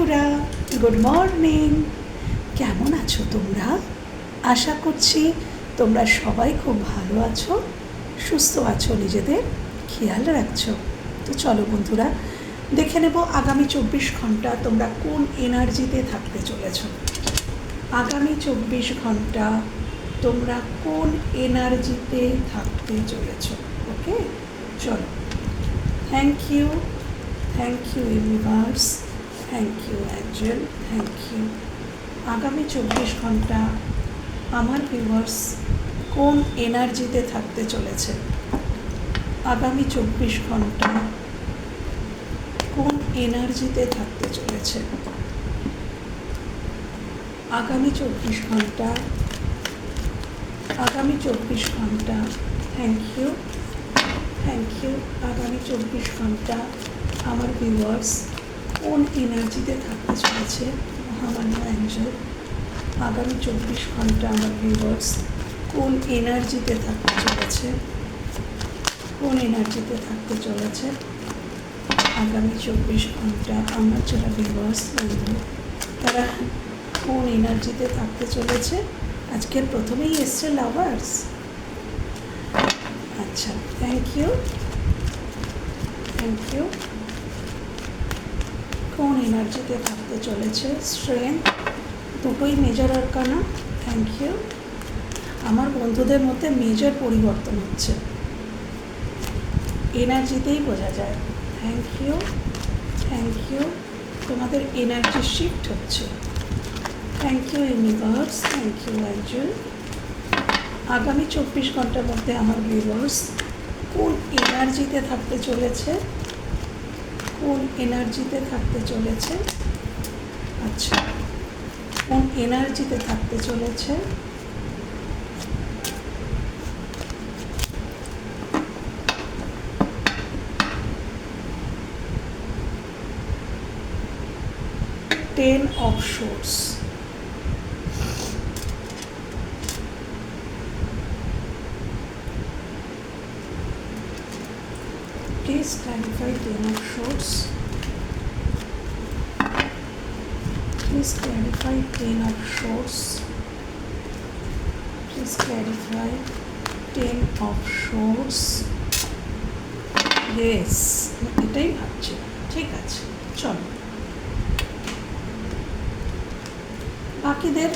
বন্ধুরা good morning কেমন আছো তোমরা? আশা করছি তোমরা সবাই খুব ভালো আছো, সুস্থ আছো, নিজেদের খেয়াল রাখছো। তো চলো বন্ধুরা, দেখে নেব আগামী চব্বিশ ঘণ্টা তোমরা কোন এনার্জিতে থাকতে চলেছ। আগামী চব্বিশ ঘণ্টা তোমরা কোন এনার্জিতে থাকতে চলেছ ওকে চলো। Thank you thank you universe thank you angel thank you আগামী চব্বিশ ঘণ্টা আমার ভিউয়ার্স কোন এনার্জিতে থাকতে চলেছে? আগামী চব্বিশ ঘণ্টা কোন এনার্জিতে থাকতে চলেছে? আগামী চব্বিশ ঘণ্টা, আগামী চব্বিশ ঘণ্টা থ্যাংক ইউ থ্যাংক ইউ আগামী চব্বিশ ঘণ্টা আমার ভিউয়ার্স কোন এনার্জিতে থাকতে চলেছে মহামান্য অ্যাঞ্জেল আগামী চব্বিশ ঘণ্টা আমার ভিউয়ার্স কোন এনার্জিতে থাকতে চলেছে? কোন এনার্জিতে থাকতে চলেছে? আগামী চব্বিশ ঘণ্টা আমার যারা ভিউয়ার্স বন্ধু তারা কোন এনার্জিতে থাকতে চলেছে? আজকের প্রথমেই এসছে লাভার্স আচ্ছা থ্যাংক ইউ থ্যাংক ইউ কোন এনার্জিতে থাকতে চলেছে স্ট্রেংথ দুটোই মেজর আরকানা থ্যাংক ইউ আমার বন্ধুদের মধ্যে মেজর পরিবর্তন হচ্ছে। এনার্জিতেই বোঝা যায়। থ্যাংক ইউ থ্যাংক ইউ তোমাদের এনার্জি শিফট হচ্ছে। Thank you universe thank you angel আগামী চব্বিশ ঘণ্টার মধ্যে আমার ভিউয়ার্স কোন এনার্জিতে থাকতে চলেছে? কোন এনার্জিতে থাকতে চলেছে? আচ্ছা কোন এনার্জিতে থাকতে চলেছে? Ten of swords Please clarify ten of shorts. Please clarify ten of shorts. Please clarify ten of shorts. Yes, এটাই ভাবছি ঠিক আছে চলো বাকিদের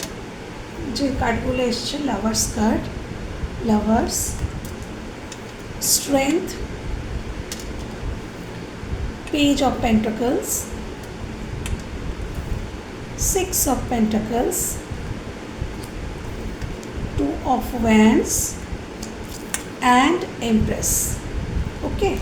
যে কার্ডগুলো এসছে lovers card lovers strength Page of Pentacles, Six of Pentacles, Two of Wands, and Empress. Okay.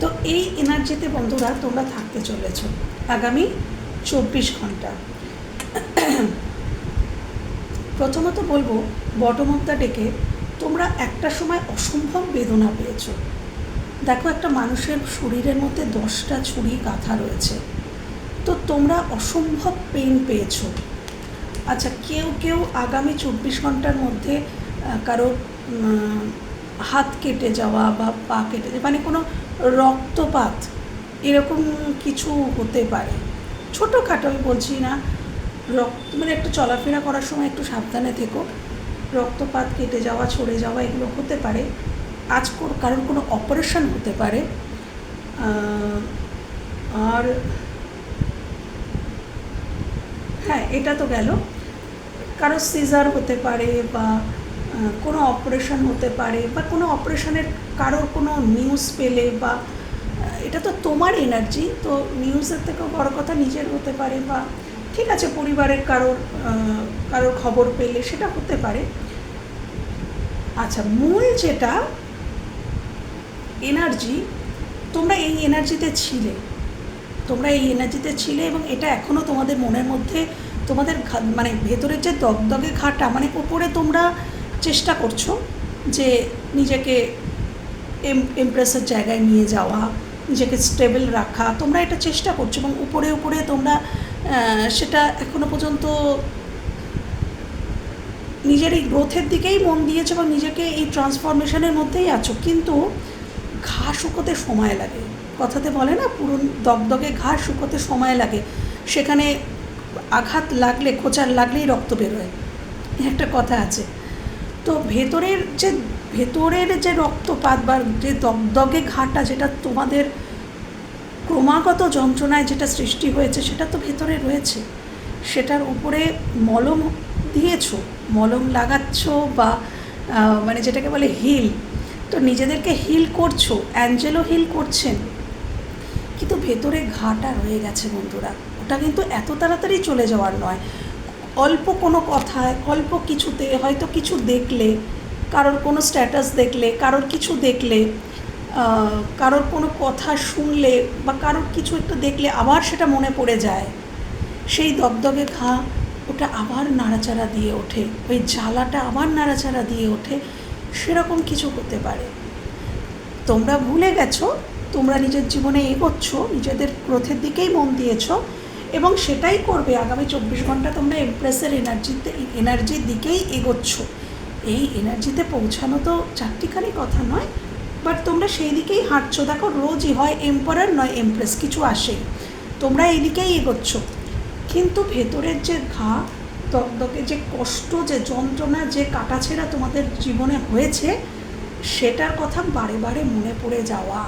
তো এই এনার্জিতে বন্ধুরা তোমরা থাকতে চলেছ আগামী চব্বিশ ঘণ্টা প্রথমত বলব, বটম ডেকে তোমরা একটা সময় অসম্ভব বেদনা পেয়েছ। দেখো একটা মানুষের শরীরের মধ্যে দশটা ছুরি কাঁথা রয়েছে। তো তোমরা অসম্ভব পেন পেয়েছ। আচ্ছা কেউ কেউ আগামী চব্বিশ ঘণ্টার মধ্যে কারোর হাত কেটে যাওয়া বা পা কেটে যাওয়া মানে কোনো রক্তপাত এরকম কিছু হতে পারে। ছোটোখাটো আমি বলছি না রক্ত মানে একটু চলাফেরা করার সময় একটু সাবধানে থেকো। রক্তপাত কেটে যাওয়া, ছড়ে যাওয়া, এগুলো হতে পারে। আজ কারণ কোনো অপারেশন হতে পারে। আর হ্যাঁ এটা তো গেল। কারও সিজার হতে পারে বা কোনো অপারেশন হতে পারে বা কোনো অপারেশনের কারোর কোনো নিউজ পেলে বা এটা তো তোমার এনার্জি তো নিউজের থেকেও বড় কথা নিজের হতে পারে বা ঠিক আছে, পরিবারের কারোর কারোর খবর পেলে সেটা হতে পারে। আচ্ছা মূল যেটা এনার্জি তোমরা এই এনার্জিতে ছিলে। তোমরা এই এনার্জিতে ছিলে এবং এটা এখনও তোমাদের মনের মধ্যে, তোমাদের মানে ভেতরের যে দগদগে ঘাটা মানে ওপরে তোমরা চেষ্টা করছ যে নিজেকে এম এমপ্রেসের জায়গায় নিয়ে যাওয়া, নিজেকে স্টেবল রাখা, তোমরা এটা চেষ্টা করছ এবং উপরে উপরে তোমরা সেটা এখনও পর্যন্ত নিজের এই গ্রোথের দিকেই মন দিয়েছে এবং নিজেকে এই ট্রান্সফরমেশনের মধ্যেই আছো। কিন্তু ঘা শুকোতে সময় লাগে। কথাতে বলে না পুরো দগদগে ঘা শুকোতে সময় লাগে। সেখানে আঘাত লাগলে, খোঁচার লাগলেই রক্ত বেরোয়। একটা কথা আছে। তো ভেতরের যে ভেতরের যে রক্তপাত বা যে দগদগে ঘাটা, যেটা তোমাদের ক্রমাগত যন্ত্রণায় যেটা সৃষ্টি হয়েছে, সেটা তো ভেতরে রয়েছে। সেটার উপরে মলম দিয়েছ, মলম লাগাচ্ছ বা মানে যেটাকে বলে হিল। তো নিজেদেরকে হিল করছ অ্যাঞ্জেলও হিল করছেন। কিন্তু ভেতরে ঘাটা রয়ে গেছে বন্ধুরা। ওটা কিন্তু এত তাড়াতাড়ি চলে যাওয়ার নয়। অল্প কোনো কথায়, অল্প কিছুতে, হয়তো কিছু দেখলে, কারোর কোনো স্ট্যাটাস দেখলে, কারোর কিছু দেখলে কারোর কোনো কথা শুনলে বা কারোর কিছু একটু দেখলে আবার সেটা মনে পড়ে যায়। সেই দগদগে ঘা ওটা আবার নাড়াচাড়া দিয়ে ওঠে। ওই জ্বালাটা আবার নাড়াচাড়া দিয়ে ওঠে। সেরকম কিছু হতে পারে। তোমরা ভুলে গেছো, তোমরা নিজের জীবনে এগোচ্ছ, নিজেদের গ্রোথের দিকেই মন দিয়েছ এবং সেটাই করবে। আগামী চব্বিশ ঘণ্টা তোমরা এমপ্রেসের এনার্জিতে, এনার্জির দিকেই এগোচ্ছ। এই এনার্জিতে পৌঁছানো তো চারটিখানি কথা নয় বাট তোমরা সেই দিকেই হাঁটছো। দেখো, রোজই হয় এম্পারার নয় এমপ্রেস কিছু আসেই তোমরা এই দিকেই কিন্তু ভেতরের যে ঘা দগদগে যে কষ্ট, যে যন্ত্রণা, যে কাটাছেড়া তোমাদের জীবনে হয়েছে, সেটার কথা বারে বারে মনে পড়ে যাওয়া।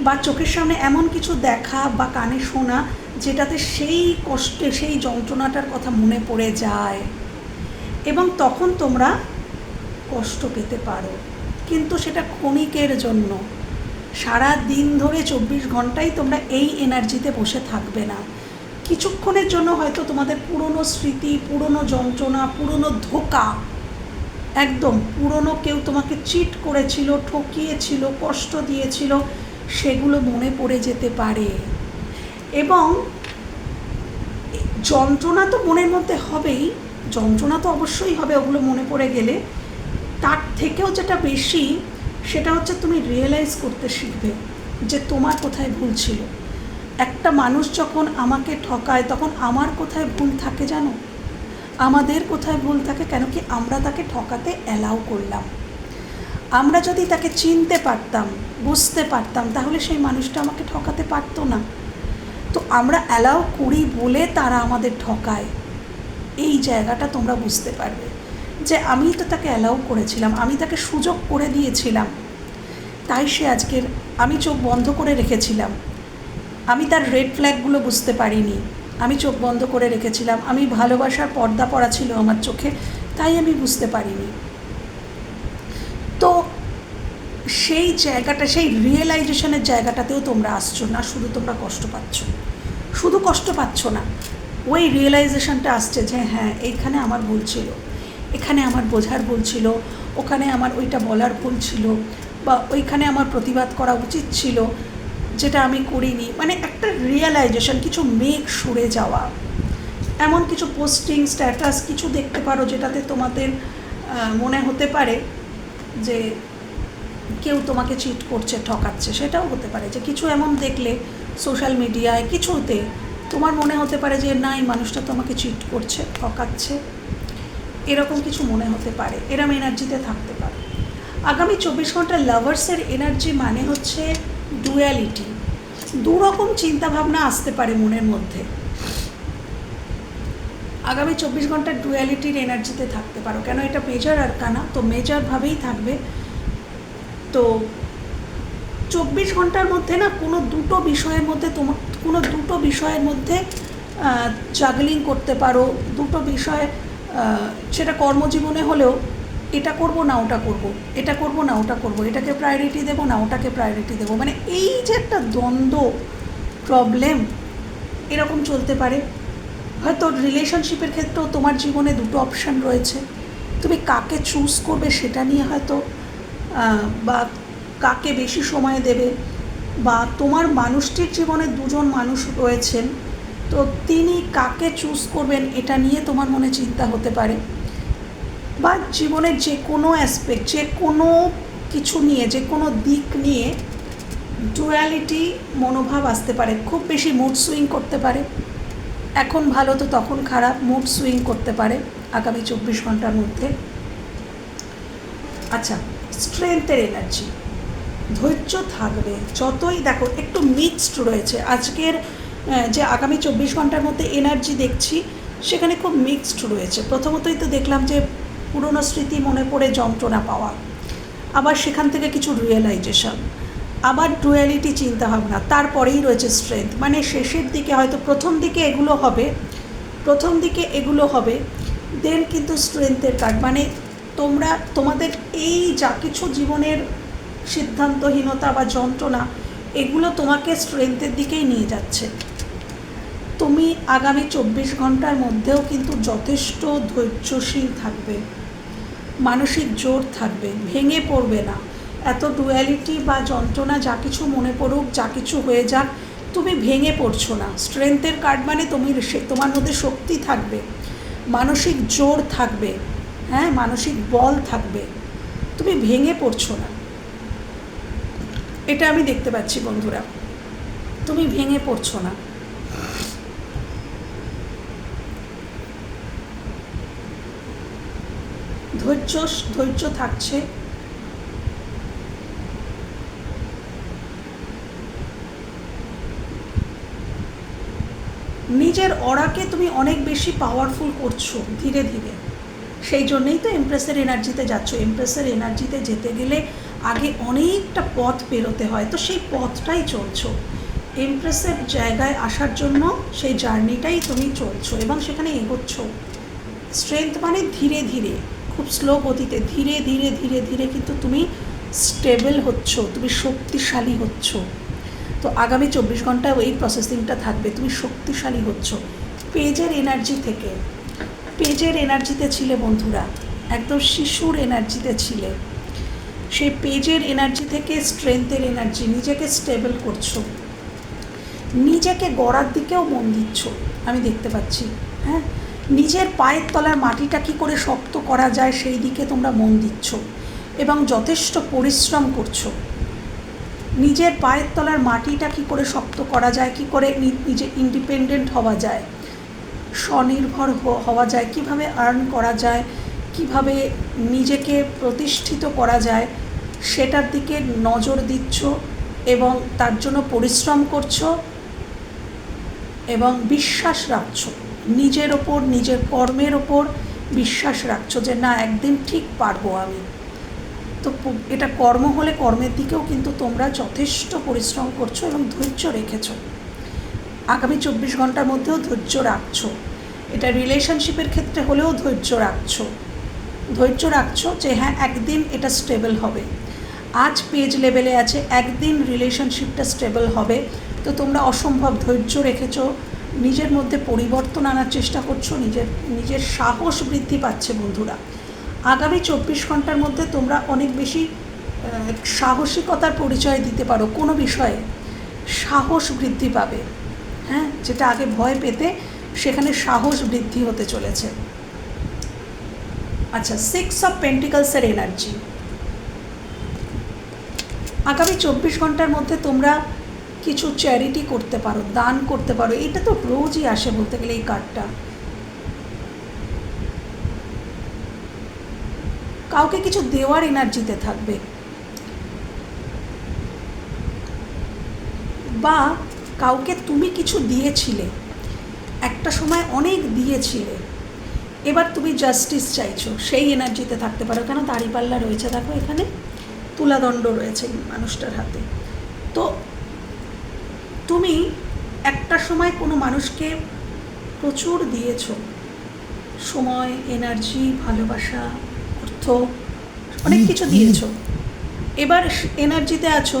বা চোখের সামনে এমন কিছু দেখা বা কানে শোনা, যেটাতে সেই কষ্টে, সেই যন্ত্রণাটার কথা মনে পড়ে যায়। এবং তখন তোমরা কষ্ট পেতে পারো। কিন্তু সেটা ক্ষণিকের জন্য। সারা দিন ধরে চব্বিশ ঘন্টাই তোমরা এই এনার্জিতে বসে থাকবে না। কিছুক্ষণের জন্য হয়তো তোমাদের পুরনো স্মৃতি, পুরনো যন্ত্রণা, পুরনো ধোকা, একদম পুরনো কেউ তোমাকে চিট করেছিল, ঠকিয়েছিল, কষ্ট দিয়েছিল, সেগুলো মনে পড়ে যেতে পারে। এবং যন্ত্রণা তো মনের মধ্যে হবেই, যন্ত্রণা তো অবশ্যই হবে, ওগুলো মনে পড়ে গেলে। তার থেকেও যেটা বেশি, সেটা হচ্ছে তুমি রিয়েলাইজ করতে শিখবে যে তোমার কোথায় ভুল ছিল। একটা মানুষ যখন আমাকে ঠকায়, তখন আমার কোথায় ভুল থাকে জানো? আমাদের কোথায় ভুল থাকে কেন কি আমরা তাকে ঠকাতে অ্যালাউ করলাম। আমরা যদি তাকে চিনতে পারতাম, বুঝতে পারতাম, তাহলে সেই মানুষটা আমাকে ঠকাতে পারতো না। তো আমরা অ্যালাউ করি বলে তারা আমাদের ঠকায়। এই জায়গাটা তোমরা বুঝতে পারবে। যে আমি তো তাকে অ্যালাউ করেছিলাম, আমি তাকে সুযোগ করে দিয়েছিলাম। তাই সে আজকের আমি চোখ বন্ধ করে রেখেছিলাম। আমি তার রেড ফ্ল্যাগগুলো বুঝতে পারিনি। আমি চোখ বন্ধ করে রেখেছিলাম। আমি ভালোবাসার পর্দা পড়া ছিল আমার চোখে, তাই আমি বুঝতে পারিনি। তো সেই জায়গাটা, সেই রিয়েলাইজেশনের জায়গাটাতেও তোমরা আসছো না, শুধু তোমরা কষ্ট পাচ্ছ। শুধু কষ্ট পাচ্ছ না, ওই রিয়েলাইজেশনটা আসছে যে হ্যাঁ এইখানে আমার ভুল ছিল। এখানে আমার বোঝার ভুল ছিল, ওখানে আমার ওইটা বলার ভুল ছিল বা ওইখানে আমার প্রতিবাদ করা উচিত ছিল, যেটা আমি করিনি। মানে একটা রিয়েলাইজেশন কিছু মেঘ সরে যাওয়া। এমন কিছু পোস্টিং স্ট্যাটাস কিছু দেখতে পারো যেটাতে তোমাদের মনে হতে পারে যে কেউ তোমাকে চিট করছে, ঠকাচ্ছে, সেটাও হতে পারে। যে কিছু এমন দেখলে সোশ্যাল মিডিয়ায় কিছুতে তোমার মনে হতে পারে যে না এই মানুষটা তোমাকে চিট করছে, ঠকাচ্ছে। এরকম কিছু মনে হতে পারে, এরম এনার্জিতে থাকতে পারে। আগামী চব্বিশ ঘণ্টা লাভার্সের এনার্জি মানে হচ্ছে ডুয়ালিটি দু রকম চিন্তাভাবনা আসতে পারে মনের মধ্যে। আগামী চব্বিশ ঘণ্টা ডুয়ালিটির এনার্জিতে থাকতে পারো। কেন এটা মেজর আর কানা তো মেজরভাবেই থাকবে। তো চব্বিশ ঘণ্টার মধ্যে না কোনো দুটো বিষয়ের মধ্যে তোমার কোনো দুটো বিষয়ের মধ্যে জাগলিং করতে পারো। দুটো বিষয় সেটা কর্মজীবনে হলেও এটা করব না ওটা করব, এটা করব না ওটা করব, এটাকে প্রায়োরিটি দেবো না ওটাকে প্রায়োরিটি দেবো মানে এই যে একটা দ্বন্দ্ব প্রবলেম এরকম চলতে পারে। হয়তো রিলেশনশিপের ক্ষেত্রেও তোমার জীবনে দুটো অপশান রয়েছে। তুমি কাকে চুজ করবে সেটা নিয়ে হয়তো বা কাকে বেশি সময় দেবে, বা তোমার মানুষটির জীবনে দুজন মানুষ রয়েছেন তো তিনি কাকে চুজ করবেন, এটা নিয়ে তোমার মনে চিন্তা হতে পারে। বা জীবনের যে কোনো অ্যাসপেক্ট যে কোনো কিছু নিয়ে, যে কোনো দিক নিয়ে ডুয়ালিটি মনোভাব আসতে পারে। খুব বেশি মুড সুইং করতে পারে। এখন ভালো তো তখন খারাপ মুড সুইং করতে পারে আগামী চব্বিশ ঘণ্টার মধ্যে। আচ্ছা স্ট্রেংথের এনার্জি ধৈর্য থাকবে। যতই দেখো, একটু মিক্সড রয়েছে। আজকের যে আগামী চব্বিশ ঘণ্টার মধ্যে এনার্জি দেখছি, সেখানে খুব মিক্সড রয়েছে। প্রথমতই তো দেখলাম যে পুরনো স্মৃতি মনে পড়ে যন্ত্রণা পাওয়া। আবার সেখান থেকে কিছু রিয়েলাইজেশন আবার ডুয়ালিটি চিন্তাভাবনা। তারপরেই রয়েছে স্ট্রেংথ মানে শেষের দিকে হয়তো প্রথম দিকে এগুলো হবে, প্রথম দিকে এগুলো হবে দেন কিন্তু স্ট্রেংথের কার্ড মানে তোমরা, তোমাদের এই যা কিছু জীবনের সিদ্ধান্তহীনতা বা যন্ত্রণা, এগুলো তোমাকে স্ট্রেংথের দিকেই নিয়ে যাচ্ছে। তুমি আগামী চব্বিশ ঘণ্টার মধ্যেও কিন্তু যথেষ্ট ধৈর্যশীল থাকবে। মানসিক জোর থাকবে। ভেঙে পড়বে না। এত ডুয়ালিটি বা যন্ত্রণা যা কিছু মনে পড়ুক, যা কিছু হয়ে যাক, তুমি ভেঙে পড়ছো না। স্ট্রেংথের কার্ড মানে তুমি তোমার মধ্যে শক্তি থাকবে। মানসিক জোর থাকবে। হ্যাঁ মানসিক বল থাকবে। তুমি ভেঙে পড়ছো না। এটা আমি দেখতে পাচ্ছি বন্ধুরা। তুমি ভেঙে পড়ছো না। ধৈর্য ধৈর্য থাকছে। নিজের অরাকে তুমি অনেক বেশি পাওয়ারফুল করছ ধীরে ধীরে। সেই জন্যেই তো এমপ্রেসের এনার্জিতে যাচ্ছ। এমপ্রেসের এনার্জিতে যেতে গেলে আগে অনেকটা পথ পেরোতে হয়। তো সেই পথটাই চলছো। এমপ্রেসের জায়গায় আসার জন্য সেই জার্নিটাই তুমি চলছো এবং সেখানে এগোচ্ছ। স্ট্রেংথ মানে ধীরে ধীরে। খুব স্লো গতিতে, ধীরে ধীরে ধীরে ধীরে কিন্তু তুমি স্টেবল হচ্ছ, তুমি শক্তিশালী হচ্ছ। তো আগামী চব্বিশ ঘন্টায় এই প্রসেসিংটা থাকবে, তুমি শক্তিশালী হচ্ছ। পেজের এনার্জি থেকে, পেজের এনার্জিতে ছিলে বন্ধুরা, একদম শিশুর এনার্জিতে ছিলে। সেই পেজের এনার্জি থেকে স্ট্রেংথের এনার্জি নিজেকে স্টেবল করছ। নিজেকে গড়ার দিকেও মন দিচ্ছ, আমি দেখতে পাচ্ছি হ্যাঁ? নিজের পায়ের তলার মাটিটা কি করে শক্ত করা যায় সেই দিকে তোমরা মন দিচ্ছ এবং যথেষ্ট পরিশ্রম করছ। নিজের পায়ের তলার মাটিটা কি করে শক্ত করা যায়, কি করে নিজে ইন্ডিপেন্ডেন্ট হওয়া যায়, স্বনির্ভর হওয়া যায়, কীভাবে আর্ন করা যায়, কীভাবে নিজেকে প্রতিষ্ঠিত করা যায়, সেটার দিকে নজর দিচ্ছ এবং তার জন্য পরিশ্রম করছ এবং বিশ্বাস রাখছো। নিজের ওপর, নিজের কর্মের ওপর বিশ্বাস রাখছো যে না, একদিন ঠিক পারব আমি। তো এটা কর্ম হলে কর্মের দিকেও কিন্তু তোমরা যথেষ্ট পরিশ্রম করছ এবং ধৈর্য রেখেছো। আগামী চব্বিশ ঘণ্টার মধ্যেও ধৈর্য রাখছো। এটা রিলেশনশিপের ক্ষেত্রে হলেও ধৈর্য রাখছো। ধৈর্য রাখছো যে হ্যাঁ একদিন এটা স্টেবল হবে। আজ পেজ লেভেলে আছে, একদিন রিলেশনশিপটা স্টেবল হবে। তো তোমরা অসম্ভব ধৈর্য রেখেছো নিজের মধ্যে পরিবর্তন আনার চেষ্টা করছ, নিজের নিজের সাহস বৃদ্ধি পাচ্ছে বন্ধুরা। আগামী চব্বিশ ঘণ্টার মধ্যে তোমরা অনেক বেশি সাহসিকতার পরিচয় দিতে পারো, কোনো বিষয়ে সাহস বৃদ্ধি পাবে। হ্যাঁ যেটা আগে ভয় পেতে সেখানে সাহস বৃদ্ধি হতে চলেছে। আচ্ছা সিক্স অফ পেন্টিকালসের এনার্জি আগামী চব্বিশ ঘণ্টার মধ্যে তোমরা কিছু চ্যারিটি করতে পারো, দান করতে পারো, এটা তো রোজই আসে বলতে গেলে এই কার্ডটা কাউকে কিছু দেওয়ার এনার্জিতে থাকবে। বা কাউকে তুমি কিছু দিয়েছিলে, একটা সময় অনেক দিয়েছিলে, এবার তুমি জাস্টিস চাইছো, সেই এনার্জিতে থাকতে পারো, কেন দাড়িপাল্লা রয়েছে দেখো এখানে, তুলাদণ্ড রয়েছে মানুষটার হাতে। তো তুমি একটা সময় কোনো মানুষকে প্রচুর দিয়েছ। সময় এনার্জি ভালোবাসা অর্থ অনেক কিছু দিয়েছ। এবার এনার্জিতে আছো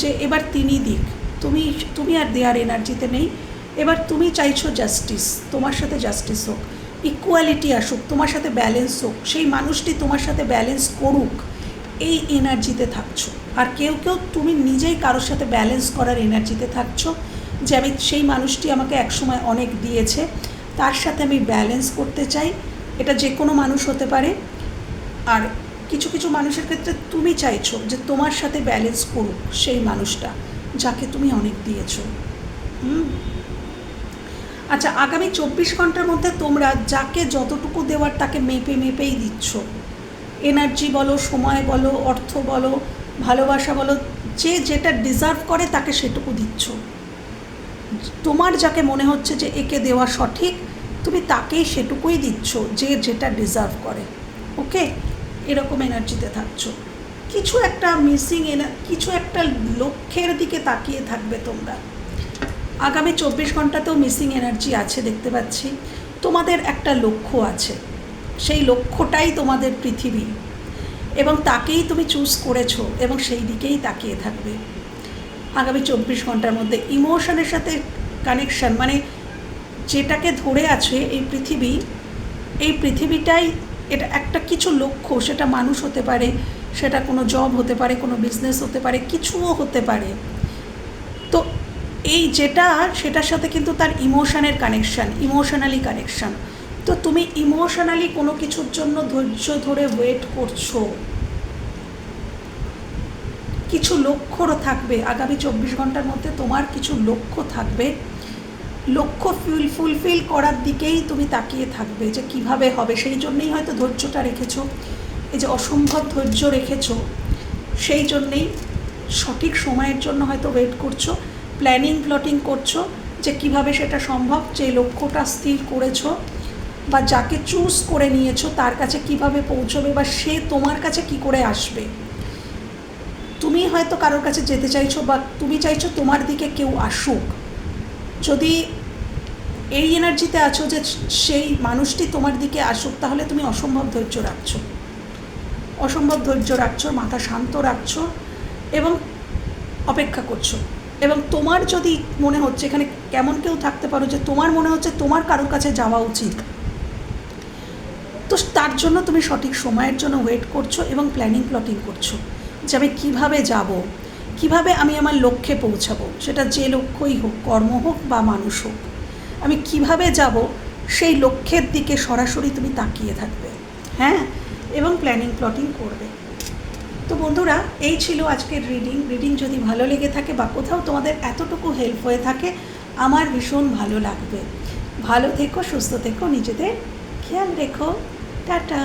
যে এবার তিনি দিক। তুমি তুমি আর দেওয়ার এনার্জিতে নেই। এবার তুমি চাইছো জাস্টিস তোমার সাথে জাস্টিস হোক ইকুয়ালিটি আসুক তোমার সাথে ব্যালেন্স হোক সেই মানুষটি তোমার সাথে ব্যালেন্স করুক এই এনার্জিতে থাকছো। আর কেউ কেউ তুমি নিজেই কারোর সাথে ব্যালেন্স করার এনার্জিতে থাকছো। যে আমি সেই মানুষটি আমাকে একসময় অনেক দিয়েছে, তার সাথে আমি ব্যালেন্স করতে চাই। এটা যে কোনো মানুষ হতে পারে। আর কিছু কিছু মানুষের ক্ষেত্রে তুমি চাইছো যে তোমার সাথে ব্যালেন্স করুক সেই মানুষটা, যাকে তুমি অনেক দিয়েছ। হুম? আচ্ছা আগামী চব্বিশ ঘণ্টার মধ্যে তোমরা যাকে যতটুকু দেওয়ার তাকে মেপে, মেপেই দিচ্ছ। এনার্জি বলো, সময় বলো, অর্থ বলো ভালোবাসা বলো, যে যেটা ডিজার্ভ করে তাকে সেটুকু দিচ্ছ। তোমার যাকে মনে হচ্ছে যে একে দেওয়া সঠিক, তুমি তাকেই সেটুকুই দিচ্ছ যে যেটা ডিজার্ভ করে। ওকে? এরকম এনার্জিতে থাকছো। কিছু একটা মিসিং কিছু একটা লক্ষ্যের দিকে তাকিয়ে থাকবে তোমরা। আগামী চব্বিশ ঘন্টাতেও মিসিং এনার্জি আছে দেখতে পাচ্ছি। তোমাদের একটা লক্ষ্য আছে। সেই লক্ষ্যটাই তোমাদের পৃথিবী। এবং তাকেই তুমি চুজ করেছ এবং সেই দিকেই তাকিয়ে থাকবে। আগামী চব্বিশ ঘণ্টার মধ্যে ইমোশনের সাথে কানেকশন মানে যেটাকে ধরে আছে এই পৃথিবী, এই পৃথিবীটাই এটা একটা কিছু লক্ষ্য, সেটা মানুষ হতে পারে, সেটা কোনো জব হতে পারে, কোনো বিজনেস হতে পারে, কিছুও হতে পারে। তো এই যেটা, সেটার সাথে কিন্তু তার ইমোশনের কানেকশান ইমোশনালি কানেকশান তো তুমি ইমোশনালি কোনো কিছুর জন্য ধৈর্য ধরে ওয়েট করছ? কিছু লক্ষ্যও থাকবে। আগামী চব্বিশ ঘণ্টার মধ্যে তোমার কিছু লক্ষ্য থাকবে। লক্ষ্য ফুল ফুলফিল করার দিকেই তুমি তাকিয়ে থাকবে যে কীভাবে হবে। সেই জন্যেই হয়তো ধৈর্যটা রেখেছো। এই যে অসম্ভব ধৈর্য রেখেছো, সেই জন্যেই সঠিক সময়ের জন্য হয়তো ওয়েট করছ। প্ল্যানিং প্লটিং করছ যে কীভাবে সেটা সম্ভব, যে লক্ষ্যটা স্থির করেছ। বা যাকে চুজ করে নিয়েছো, তার কাছে কীভাবে পৌঁছবে বা সে তোমার কাছে কি করে আসবে? তুমি হয়তো কারোর কাছে যেতে চাইছো বা তুমি চাইছো তোমার দিকে কেউ আসুক। যদি এই এনার্জিতে আছো যে সেই মানুষটি তোমার দিকে আসুক, তাহলে তুমি অসম্ভব ধৈর্য রাখছো। অসম্ভব ধৈর্য রাখছো, মাথা শান্ত রাখছো এবং অপেক্ষা করছ। এবং তোমার যদি মনে হচ্ছে, এখানে কেমন কেউ থাকতে পারো যে তোমার মনে হচ্ছে তোমার কারোর কাছে যাওয়া উচিত। তো তার জন্য তুমি সঠিক সময়ের জন্য ওয়েট করছ এবং প্ল্যানিং প্লটিং করছ যে আমি কীভাবে যাব, কীভাবে আমি আমার লক্ষ্যে পৌঁছাবো, সেটা যে লক্ষ্যই হোক, কর্ম হোক বা মানুষ হোক, আমি কীভাবে যাব সেই লক্ষ্যের দিকে সরাসরি তুমি তাকিয়ে থাকবে হ্যাঁ? এবং প্ল্যানিং প্লটিং করবে। তো বন্ধুরা, এই ছিল আজকের রিডিং রিডিং যদি ভালো লেগে থাকে বা কোথাও তোমাদের এতটুকু হেল্প হয়ে থাকে, আমার ভীষণ ভালো লাগবে। ভালো থেকো, সুস্থ থেকো, নিজেদের খেয়াল রেখো। টাটা।